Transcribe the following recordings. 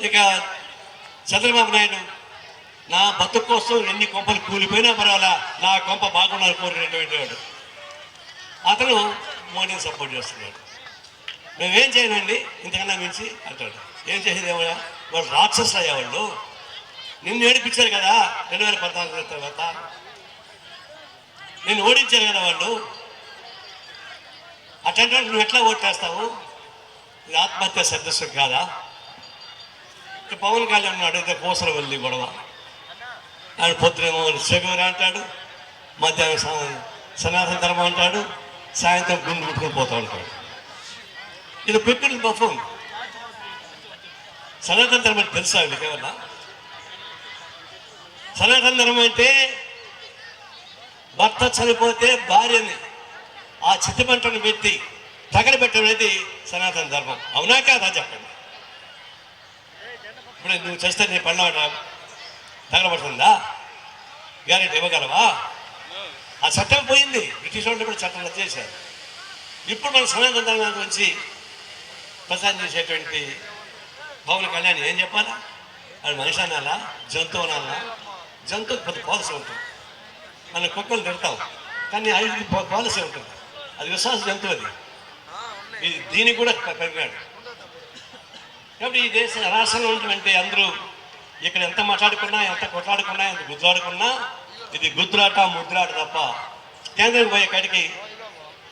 ఇక చంద్రబాబు నాయుడు నా బతుకు కోసం ఎన్ని కొంపలు కూలిపోయినా పర్వాలా నా కొంప కోరి కోరినటువంటి వాడు అతను మోడీని సపోర్ట్ చేస్తున్నాడు. మేమేం చేయనండి? ఇంతకన్నా మించి అంటాడు. ఏం చేసేది ఏమయ్యా? వాళ్ళు రాక్షసులు అయ్యేవాళ్ళు నిన్ను ఏడిపించారు కదా రెండు వేల పద్నాలుగు తర్వాత. నేను ఓడించారు కదా వాళ్ళు. అట్లాంటి నువ్వు ఎట్లా ఓటేస్తావు ఇది ఆత్మహత్య సదస్సు కాదా? పవన్ కళ్యాణ్ అడిగితే కోసలు వెళ్ళి గొడవ. ఆయన పొద్దునేమో సెగూరు అంటాడు మధ్యాహ్నం సనాతన ధర్మం అంటాడు సాయంత్రం గుండు పుట్టుకొని పోతూ ఉంటాడు. ఇది పెట్టిన బఫం. సనాతన ధర్మం తెలుసా మీకు ఏమన్నా? సనాతన ధర్మం అంటే భర్త చనిపోతే భార్యని ఆ చిత్తమంటను పెట్టి తగలబెట్టడం అనేది సనాతన ధర్మం. అవునా కాదా చెప్పండి? ఇప్పుడు నువ్వు చేస్తే నీ పడినా తగలబడుతుందా? గ్యారెంటీ ఇవ్వగలవా? ఆ చట్టం పోయింది. బ్రిటిష్ వాళ్ళు కూడా చట్టం రద్దు చేశారు. ఇప్పుడు మన సనాతన ధర్మం గురించి ప్రచారం చేసేటువంటి పవన్ కళ్యాణ్ ఏం చెప్పాలా? అది మనిషి అనాలా జంతువు అనాలా జంతువు కొద్ది పాలసీ ఉంటుంది. మన కుక్కలు తిడతాం. కానీ ఐదు పాలసీ ఉంటుంది. అది విశ్వాస జంతువు అది. ఇది దీనికి కూడా పెరిగాడు కాబట్టి ఈ దేశ రాష్ట్రంలో ఉన్నటువంటి అందరూ ఇక్కడ ఎంత మాట్లాడుకున్నా ఎంత కొట్లాడుకున్నా ఎంత గుద్దులాడుకున్నా ఇది గుద్దులాట ముద్దులాట తప్ప కేంద్రం పోయే కాడికి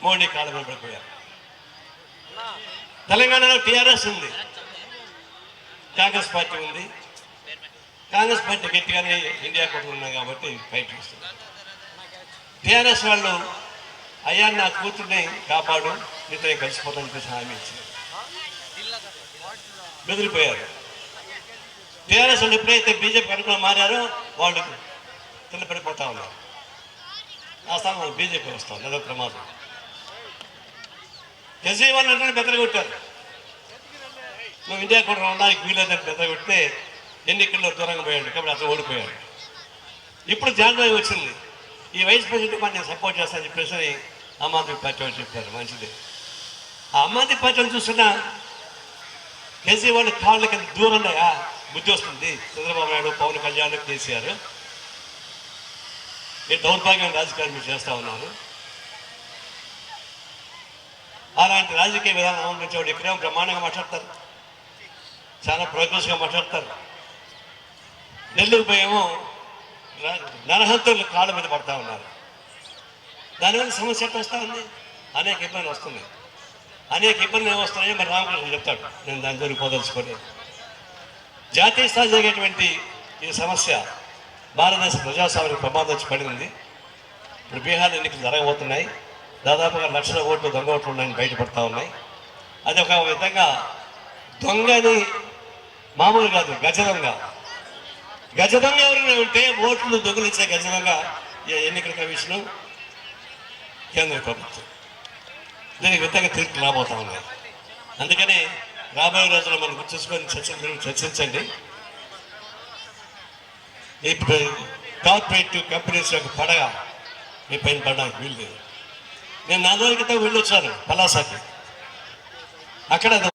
మోడీ కాలం పడిపోయారు. తెలంగాణలో టీఆర్ఎస్ ఉంది కాంగ్రెస్ పార్టీ ఉంది. కాంగ్రెస్ పార్టీ గట్టిగానే ఇండియా కూటమి ఉన్నాయి కాబట్టి ఫైట్ చేస్తుంది. టీఆర్ఎస్ వాళ్ళు అయ్యా నా కూతుర్ని కాపాడు నీతో నేను కలిసిపోతాను చెప్పేసి హామీ ఇచ్చింది బెదిరిపోయారు. టీఆర్ఎస్ వాళ్ళు ఎప్పుడైతే బీజేపీ అనుకుని మారారో వాళ్ళు కింద పడిపోతా ఉన్నారు. ఆ స్థానంలో బీజేపీ వస్తాం అదో ప్రమాదం. కేజ్రీవాల్ అంటే బెదరగొట్టారు. నువ్వు ఇండియా కూడా రావడానికి వీలేదని బెదరగొడితే ఎన్నికల్లో దూరంగా పోయాడు కాబట్టి అతను ఓడిపోయాడు. ఇప్పుడు జాన్వరి వచ్చింది. ఈ వైస్ ప్రెసిడెంట్ నేను సపోర్ట్ చేస్తానని చెప్పేసి ఆమ్ ఆద్మీ పార్టీ వాళ్ళు చెప్పారు. మంచిది. ఆ ఆమ్ ఆద్మీ పార్టీని చూస్తున్నా కేసీవర్ కాళ్ళకి ఎంత దూరం దూరంగా బుద్ధి వస్తుంది. చంద్రబాబు నాయుడు పవన్ కళ్యాణ్ కేసీఆర్. మీరు దౌర్భాగ్యం రాజకీయాలు మీరు చేస్తూ ఉన్నారు. అలాంటి రాజకీయ విధానం అవలంబించేవాడు ఇక్కడేమో బ్రహ్మాండంగా మాట్లాడతారు. చాలా ప్రోగ్రెస్గా మాట్లాడతారు. నెల్లూరు పోయేమో నరహంతులు కాళ్ళ మీద పడతా ఉన్నారు. దానివల్ల సమస్య ఎట్లా వస్తూ ఉంది? అనేక ఇబ్బందులు వస్తున్నాయి. అనేక ఇబ్బందులు ఏమొస్తున్నాయో మరి రామకృష్ణ చెప్తాడు. నేను దాని జోలికి పోదలుచుకొని. జాతీయ స్థాయి జరిగేటువంటి ఈ సమస్య భారతదేశ ప్రజాస్వామ్య ప్రమాదం వచ్చి పడింది. ఇప్పుడు బీహార్ ఎన్నికలు జరగబోతున్నాయి. దాదాపుగా లక్షల ఓట్లు దొంగ ఓట్లు ఉన్నాయని బయటపడతా ఉన్నాయి. అది ఒక విధంగా దొంగని మామూలు కాదు గజదొంగ. గజదొంగ ఎవరైనా ఉంటే ఓట్లు దొంగలించే గజ ఈ ఎన్నికల కమిషను కేంద్ర ప్రభుత్వం. దీనికి విధంగా తీర్పు రాబోతా ఉన్నాయి అందుకని రాబోయే రోజుల్లో మనం గుర్తుంచుకొని చర్చ చర్చించండి. ఈ కార్పొరేట్ కంపెనీస్ యొక్క పడగ మీ పైన పడడానికి వీలు లేదు నేను నాలుగు రోజుల క్రితం వెళ్ళొచ్చాను పలాసాకి. అక్కడ